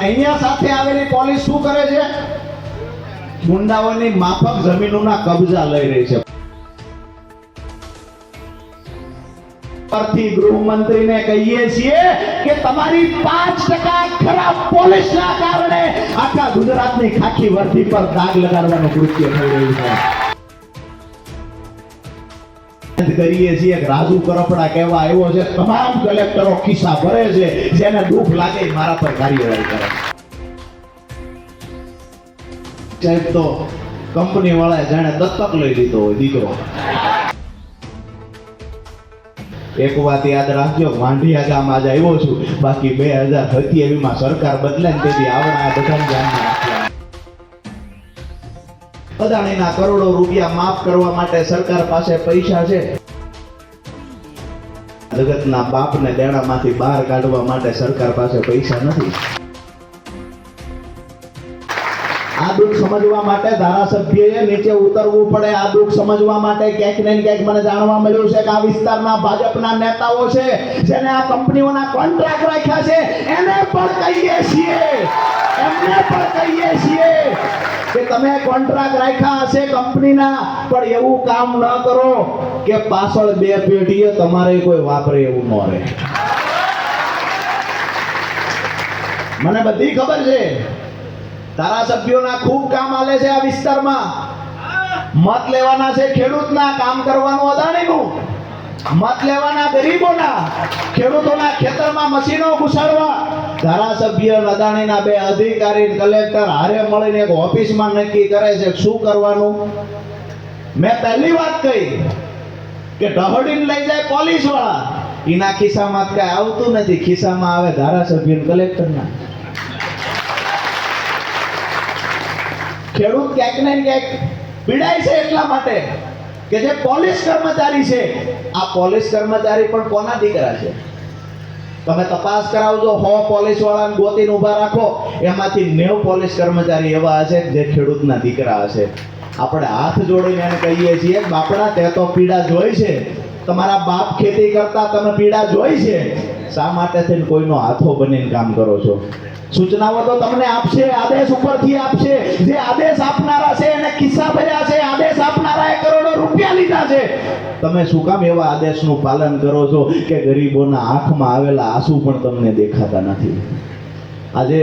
અહીંયા સાથે આવેલી પોલીસ શું કરે છે? ગુંડાઓની માફક જમીનોના કબજા લઈ રહી છે. પરથી ગૃહમંત્રીને કહીએ છીએ કે તમારી પાંચ ટકા ખરાબ પોલીસના કારણે આખા ગુજરાતની ખાખી વર્ધી પર દાગ લગાડવાનું કૃત્ય થઈ રહ્યું છે. કરીએ છીએ. રાજુ કરપડા કહેવા આવ્યો છે. તમામ કલેક્ટરો ખિસ્સા ભરે છે. જેને દુઃખ લાગે મારા પર કાર્યવાહી કરે. સાહેબ, તો કંપની વાળા જાણે દત્તક લઈ લીધો હોય દીકરો. એક વાત યાદ રાખજો, વાંઢિયા ગામ આજે આવ્યો છું. બાકી બે હજાર સત્યાવીસમાં સરકાર બદલે ને તેથી આવડા બધા રાખવા અદાણીના કરોડો રૂપિયા માફ કરવા માટે સરકાર પાસે પૈસા છે. જગતના બાપને દેણામાંથી બહાર કાઢવા માટે સરકાર પાસે પૈસા નથી. આ દુઃખ સમજવા માટે ધારાસભ્યએ નીચે ઉતરવું પડે. આ દુઃખ સમજવા માટે ક્યાંક ને ક્યાંક મને જાણવા મળ્યું છે કે આ વિસ્તારના ભાજપના નેતાઓ છે, જેને આ કંપનીઓના કોન્ટ્રાક્ટ રાખ્યા છે. એને પણ કહીએ છીએ. એમને પણ કહીએ છીએ. તમે કોન્ટ્રાક્ટ રાખ્યા હશે કંપનીના, પણ એવું કામ ન કરો કે પાછળ બે પેઢીએ તમારે કોઈ વાપરે એવું ન રહે. મને બધી ખબર છે. ધારાસભ્યોના ખૂબ કામ આલે છે આ વિસ્તારમાં. મત લેવાના છે ખેડૂતના, કામ કરવાનું અદાણીનું. મત લેવાના ગરીબોના, ખેડૂતોના ખેતરમાં મશીનો ઘુસાડવા. ધારાસભ્ય અદાણીના બે અધિકારી કલેક્ટર હારે મળીને એક ઓફિસમાં નક્કી કરે છે શું કરવાનું? મેં પહેલી વાત કહી કે ઢહડીને લઈ જાય પોલીસવાળા એના ખિસ્સામાં કઈ આવતું નથી. ખિસ્સામાં આવે ધારાસભ્ય કલેક્ટરના. ખેડૂત ક્યાંક ને ક્યાંક પીડાય છે એટલા માટે કે જે પોલીસ કર્મચારી છે, આ પોલીસ કર્મચારી પણ કોના દીકરા છે? તમે તપાસ કરાવજો, હો પોલીસ વાળાને ગોતીને ઊભા રાખો. એમાંથી નેવ પોલીસ કર્મચારી એવા હશે જે ખેડૂતના દીકરા હશે. આપણે હાથ જોડીને એને કહીએ છીએ, બાપડા, તે તો પીડા જોઈ છે. તમારા બાપ ખેતી કરતા તમે પીડા જોઈ છે. શા માટે થઈને કોઈનો હાથો બનીને કામ કરો છો? સૂચનાઓ તો તમને આપશે, આદેશ ઉપરથી આપશે. જે આદેશ આપનારા છે, એને કિસ્સા ભર્યા છે, આદેશ આપનારાએ કરોડો રૂપિયા લીધા છે. તમે શું કામ એવા આદેશનું પાલન કરો છો કે ગરીબોના આંખમાં આવેલા આંસુ પણ તમને દેખાતા નથી? આજે